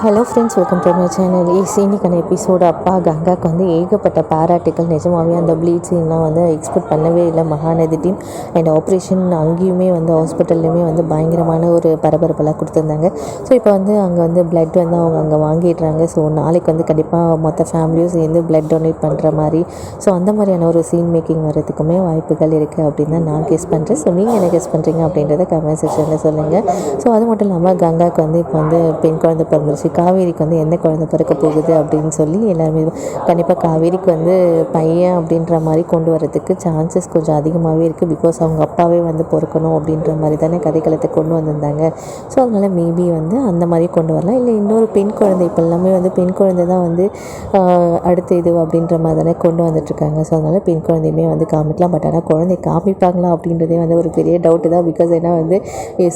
Hello friends welcome to my channel ace இன்னைக்கான episode அப்பா கங்காக்கு வந்து ஏகப்பட்ட பாராட்டுகள் நிஜமாகவே அந்த ப்ளீட் சீன்லாம் வந்து எக்ஸ்பெக்ட் பண்ணவே இல்லை. மகாநதி டீம் அண்ட் ஆப்ரேஷன் அங்கேயுமே வந்து ஹாஸ்பிட்டல்லையுமே வந்து பயங்கரமான ஒரு பரபரப்பெல்லாம் கொடுத்துருந்தாங்க. ஸோ இப்போ வந்து அங்கே வந்து பிளட் வந்து அவங்க அங்கே வாங்கிடுறாங்க. ஸோ நாளைக்கு வந்து கண்டிப்பாக மொத்த ஃபேமிலியும் சேர்ந்து பிளட் டொனேட் பண்ணுற மாதிரி. ஸோ அந்த மாதிரியான ஒரு சீன் மேக்கிங் வரதுக்குமே வாய்ப்புகள் இருக்குது அப்படின்னு தான் நான் கெஸ் பண்ணுறேன் ஸோ நீங்கள் என்ன கெஸ் பண்ணுறீங்க அப்படின்றத கமெண்ட் செக்ஷனில் சொல்லுங்கள் ஸோ அது மட்டும் இல்லாமல் கங்காவுக்கு வந்து இப்போ வந்து பெண் குழந்தை பிறந்துச்சு பிறந்துருச்சு காவேரிக்கு வந்து எந்த குழந்தை பிறக்க போகுது அப்படின்னு சொல்லி எல்லாருமே கண்டிப்பாக காவேரிக்கு வந்து பையன் அப்படின்ற மாதிரி கொண்டு வரதுக்கு சான்சஸ் கொஞ்சம் அதிகமாகவே இருக்குது பிகாஸ் அவங்க அப்பாவே வந்து பிறக்கணும் அப்படின்ற மாதிரி தானே கதைக்களத்தை கொண்டு வந்திருந்தாங்க. ஸோ அதனால் மேபி வந்து அந்த மாதிரி கொண்டு வரலாம். இல்லை இன்னொரு பெண் குழந்தை இப்போ எல்லாமே வந்து பெண் குழந்தை தான் வந்து அடுத்த இது அப்படின்ற மாதிரி தானே கொண்டு வந்துட்டுருக்காங்க. ஸோ அதனால் பெண் குழந்தையுமே வந்து காமிக்கலாம். பட் ஆனால் குழந்தை காமிப்பாங்களா அப்படின்றதே வந்து ஒரு பெரிய டவுட்டு தான். பிகாஸ் ஏன்னா வந்து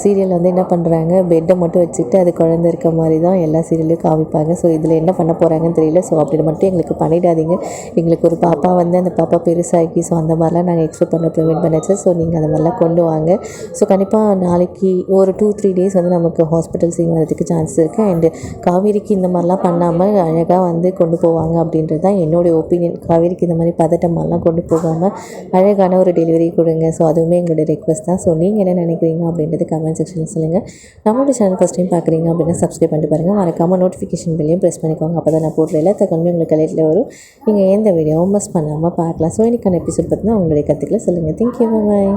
சீரியல் வந்து என்ன பண்ணுறாங்க பெட்டை மட்டும் வச்சுட்டு அது குழந்தை இருக்க மாதிரி தான் எல்லா சீரியலையும் காமிப்பாங்க? ஸோ இதில் என்ன பண்ண போகிறாங்கன்னு தெரியல. ஸோ அப்படி மட்டும் எங்களுக்கு பண்ணிடாதீங்க. எங்களுக்கு ஒரு பாப்பா வந்து அந்த பாப்பா பெருசாகி ஸோ அந்த மாதிரிலாம் நாங்கள் எக்ஸ்பெக்ட் பண்ண ப்ரிவெண்ட் பண்ணாச்சு. ஸோ நீங்கள் அந்த மாதிரிலாம் கொண்டு வாங்க. ஸோ கண்டிப்பாக நாளைக்கு ஒரு டூ த்ரீ டேஸ் வந்து நமக்கு ஹாஸ்பிட்டல் சீன் வரதுக்கு சான்ஸ் இருக்குது அண்டு காவேரிக்கு இந்த மாதிரிலாம் பண்ணாமல் அழகாக வந்து கொண்டு போவாங்க அப்படின்றது தான் என்னுடைய ஒப்பீனியன் காவேரிக்கு இந்த மாதிரி பதட்டமெல்லாம் கொண்டு போகாமல் அழகான ஒரு டெலிவரி கொடுங்க. ஸோ அதுவுமே எங்களுடைய ரெக்வஸ்ட் தான். ஸோ நீங்கள் என்ன நினைக்கிறீங்க அப்படின்றது கமெண்ட் செக்ஷனில் சொல்லுங்கள் நம்மளோட சேனல் ஃபஸ்ட் டைம் பார்க்குறீங்க அப்படின்னா சப்ஸ்கிரைப் பண்ணிட்டு பாருங்கள் மறக்காமல் நோட்டிஃபிகேஷன் பில்லையும் ப்ரெஸ் பண்ணிக்கோங்க. அப்போ தான் நான் போடுற எல்லா தகவலுமே உங்களுக்கு கலையில் வரும். நீங்கள் எந்த வீடியோவும் மிஸ் பண்ணாமல் பார்க்கலாம். ஸோ இன்றைக்கான எபிசோட் பற்றினா உங்களுடைய கற்றுக்கல சொல்லுங்கள் தேங்க்யூ பாய்